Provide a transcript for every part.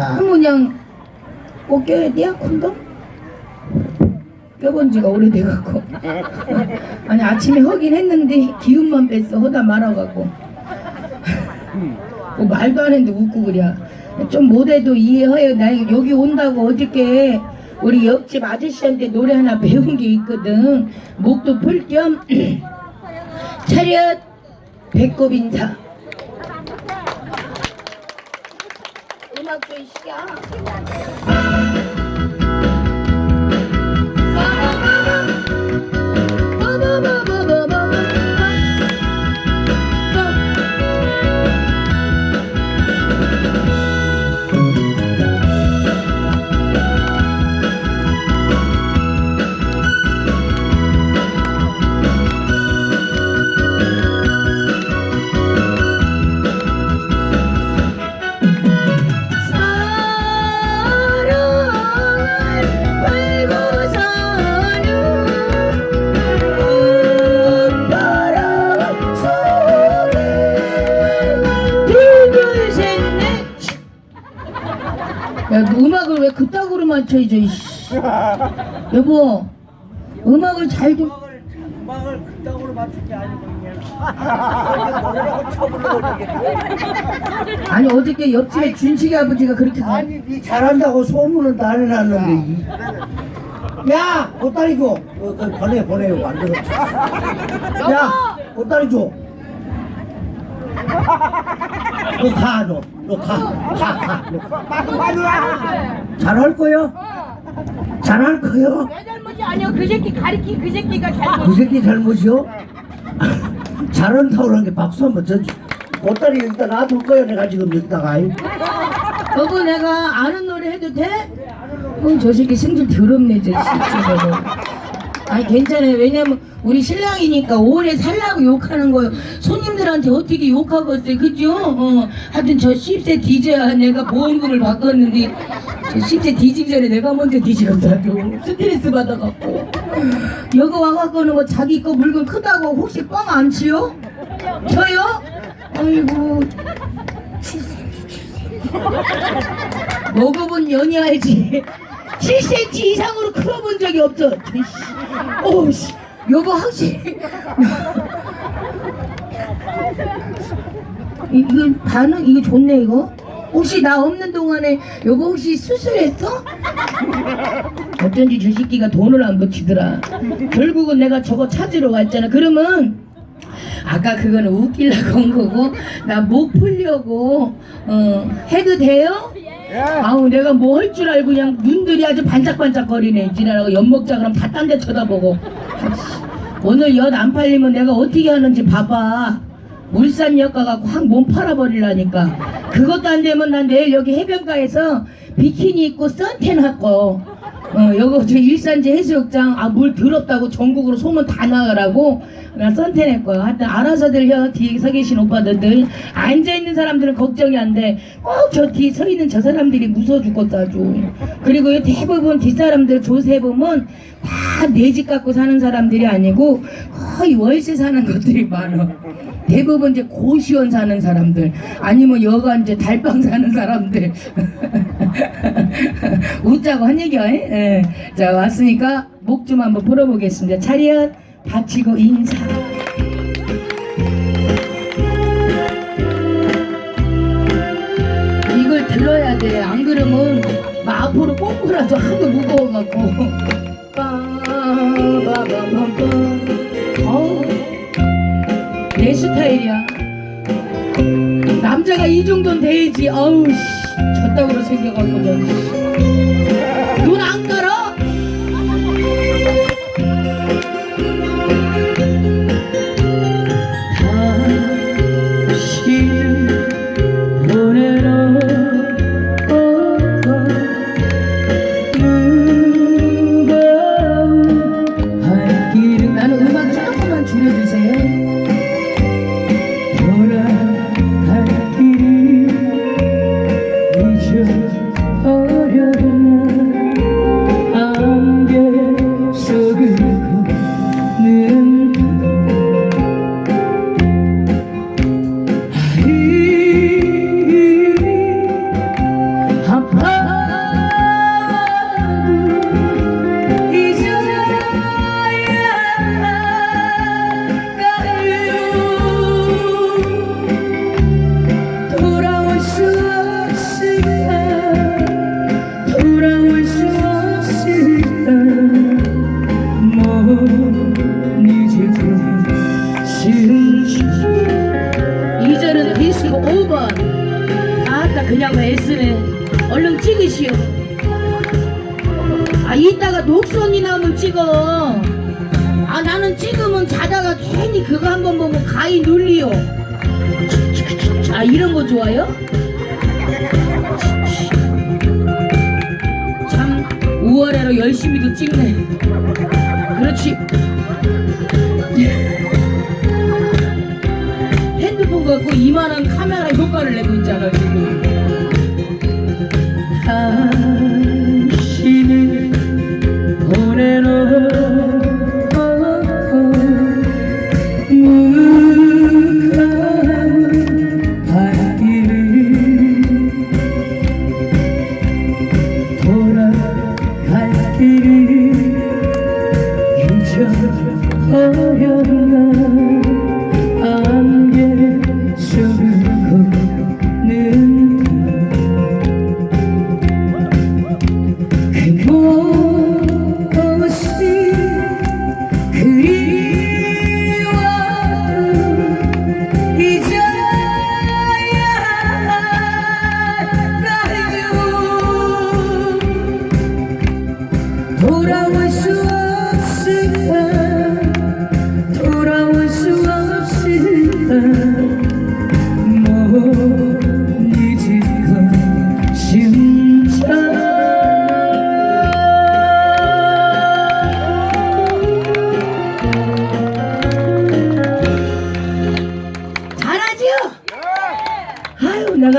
너무 그냥 꼭 껴야 돼야 콘돔? 껴본 지가 오래돼갖고. 아니 아침에 하긴 했는데 기운만 뺐어. 하다 말아갖고. 뭐 말도 안 했는데 웃고 그래. 좀 못해도 이해해요. 나 여기 온다고 어저께 우리 옆집 아저씨한테 노래 하나 배운 게 있거든. 목도 풀겸 차렷 배꼽 인사 음악 좀 맞춰야죠, 이씨. 여보, 음악을 잘 좀. 음악을 그땅으로 맞춘 게 아니고 그냥 아니, 어저께 옆집에 준식이 아버지가 그렇게. 가- 아니 니 잘한다고 소문은 다 해놨는데 이. 야 보따리 줘 어, 그 보내 보내요 안 되겠지 야 보따리 줘너 가, 너. 가. 잘할 거요? 잘할 거요? 내 잘못이 아니야. 그 새끼 가리키 그 새끼가 잘못. 그 새끼 잘못이요? 잘한다고 그런 게 박수 한번 쳐줘. 보따리 여기다 놔둘 거야, 내가 지금 여기다가. 여보, 내가 아는 노래 해도 돼? 어, 저 새끼 승질 더럽네, 저 진짜. 아니, 괜찮아요. 왜냐면, 우리 신랑이니까 오래 살라고 욕하는 거예요. 손님들한테 어떻게 욕하겠어요. 그죠? 어, 하여튼 저 10세 뒤져야 내가 보험금을 바꿨는데, 저 10세 뒤지기 전에 내가 먼저 뒤지겠다고. 스트레스 받아갖고. 여기 와갖고는 뭐 자기 거 물건 크다고 혹시 뻥 안 치요? 저요? 아이고. 먹어본 연이 알지 7cm 이상으로 크어본 적이 없어 오씨 여보 이- 이거 반응 이거 좋네 이거 혹시 나 없는 동안에 여보 혹시 수술했어? 어쩐지 저 새끼가 돈을 안 붙이더라 결국은 내가 저거 찾으러 왔잖아 그러면 아까 그거는 웃기려고 한 거고 나 목 풀려고 어 해도 돼요? 아우 내가 뭐 할 줄 알고 그냥 눈들이 아주 반짝반짝거리네. 지나라고 엿 먹자 그럼 다 딴 데 쳐다보고. 오늘 엿 안 팔리면 내가 어떻게 하는지 봐봐. 울산 역 가 갖고 확 몸 팔아버리려니까. 그것도 안 되면 난 내일 여기 해변가에서 비키니 입고 선텐 할거 어, 여기 저 일산지 해수욕장 아 물 더럽다고 전국으로 소문 다 나가라고 나 선택할 거야. 하여튼 알아서들 혀 뒤에 서 계신 오빠들들 앉아 있는 사람들은 걱정이 안 돼. 꼭 저 뒤에 서 있는 저 사람들이 무서워 죽겠다 아주. 그리고 이 대부분 뒷 사람들 조세 보면 다 내 집 갖고 사는 사람들이 아니고 거의 월세 사는 것들이 많아. 대부분 이제 고시원 사는 사람들 아니면 여간 이제 달방 사는 사람들 웃자고 한 얘기야. 예. 자 왔으니까 목 좀 한번 풀어보겠습니다. 차렷 받치고 인사. 이걸 들어야 돼. 안 그러면 막 앞으로 꼬꾸라도 하도 무거워갖고. 어우, 내 스타일이야. 남자가 이 정도는 돼야지. 아우 씨, 저따구로 생겨갖고 저. 눈안 깔아? 아 나는 찍으면 자다가 괜히 그거 한 번 보면 가위 눌리요. 아 이런 거 좋아요? 참 우월해로 열심히도 찍네. 그렇지. 핸드폰 갖고 이만한 카메라 효과를 내고 있잖아 지금. 당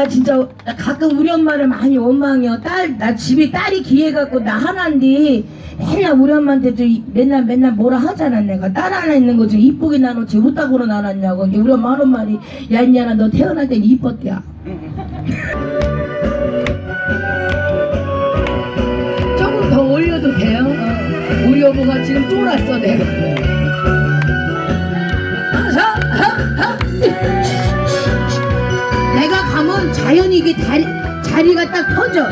내가 진짜 나 가끔 우리 엄마를 많이 원망해요 딸 나 집에 딸이 기해갖고 나 하나인데 맨날 우리 엄마한테 맨날 맨날 뭐라 하잖아 내가 딸 하나 있는 거좀 이쁘게 나놓지 못하고는 나눴냐고 우리 엄마 하는 말이 야 인냐나 너 태어날 땐 이뻤대야 조금 더 올려도 돼요? 어. 우리 여보가 지금 쫄았어 내가 아, 자, 하, 하. 내가 가면 자연히 이게 다리, 자리가 딱 터져.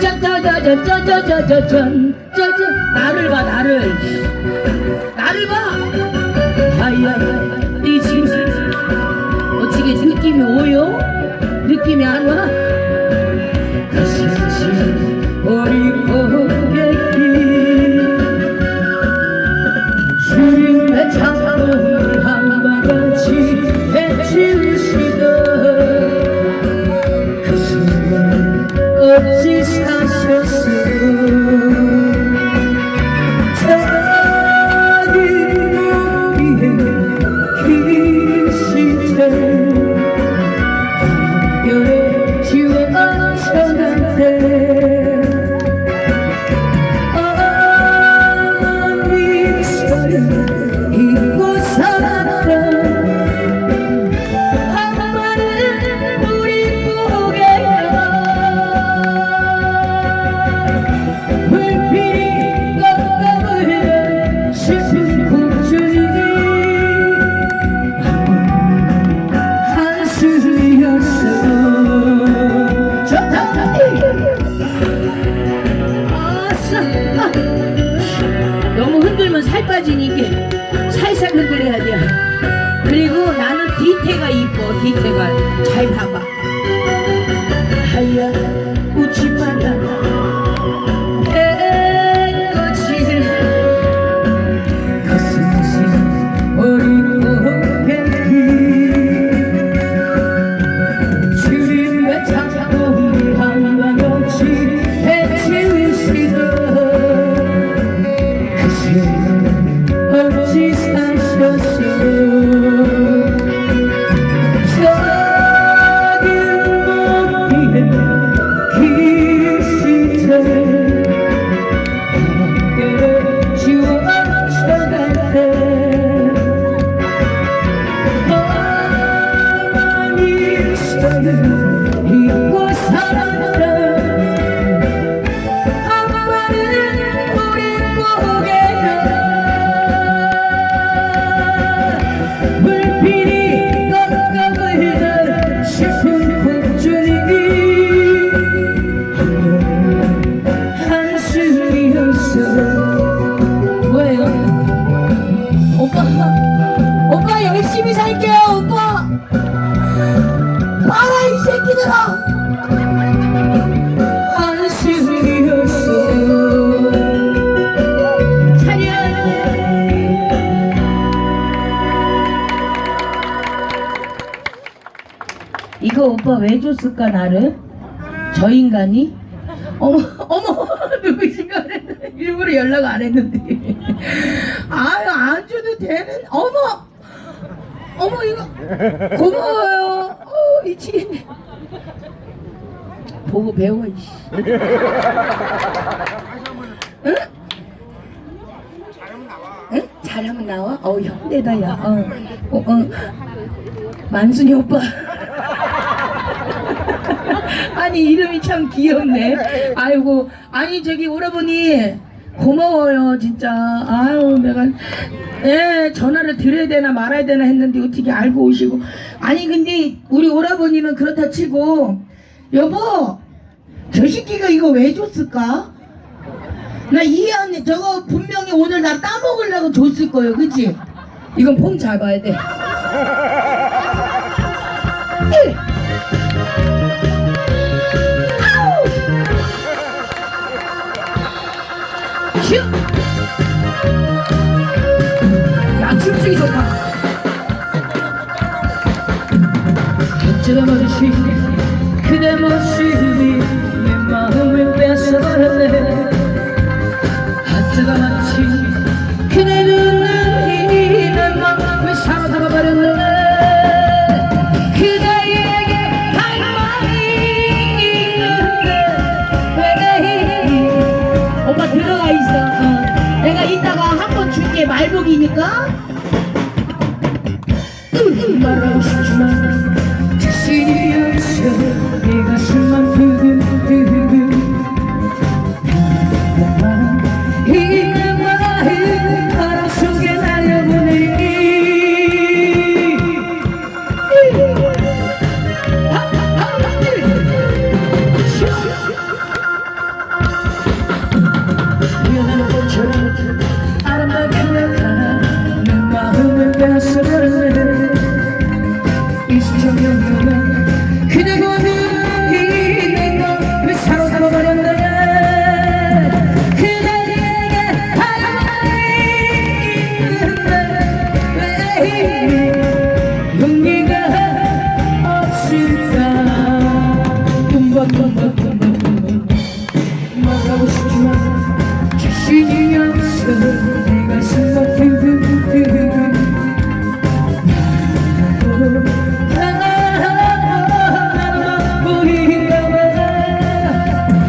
짜자자자자자자잔 짜자 나를 봐 나를 나를 봐 아이야 이 Six. 왜 줬을까 나를? 저 인간이? 어머 어머 누구신가 일부러 연락 안 했는데 아유 안 줘도 되는 어머 어머 이거 고마워요 어 미치겠네 보고 배워 이씨 응? 응? 잘하면 나와? 어우 형대다 야 어, 어, 어. 만순이 오빠 아니 이름이 참 귀엽네 아이고 아니 저기 오라버니 고마워요 진짜 아유 내가 예 전화를 드려야 되나 말아야 되나 했는데 어떻게 알고 오시고 아니 근데 우리 오라버니는 그렇다 치고 여보 저 새끼가 이거 왜 줬을까? 나 이해하네 저거 분명히 오늘 나 따먹으려고 줬을 거예요 그치? 이건 폼 잡아야 돼 야 춤추기 좋다 어쩌다마치 그대 모습이 내 마음을 뺏어버렸네. 어쩌다마치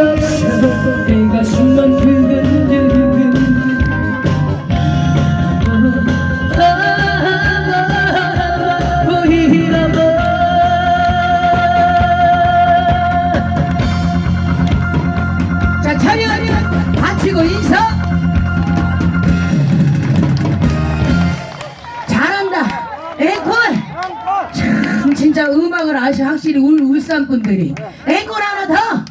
없어 내 가슴만 두근두근 자, 차렷! 받치고 인사! 잘한다! 앵콜! 참, 진짜 음악을 아셔, 확실히 울, 울산 분들이. 앵콜 하나 더!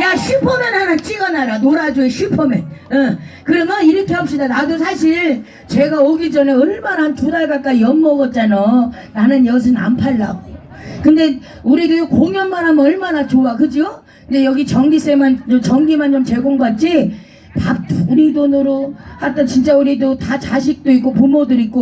야, 슈퍼맨 하나 찍어놔라. 놀아줘요, 슈퍼맨. 어. 그러면 이렇게 합시다. 나도 사실 제가 오기 전에 얼마나 한 두 달 가까이 엿 먹었잖아. 나는 엿은 안 팔라고. 근데 우리도 공연만 하면 얼마나 좋아, 그죠? 근데 여기 전기세만 전기만 좀 제공받지 밥 우리 돈으로 하여튼 진짜 우리도 다 자식도 있고 부모들 있고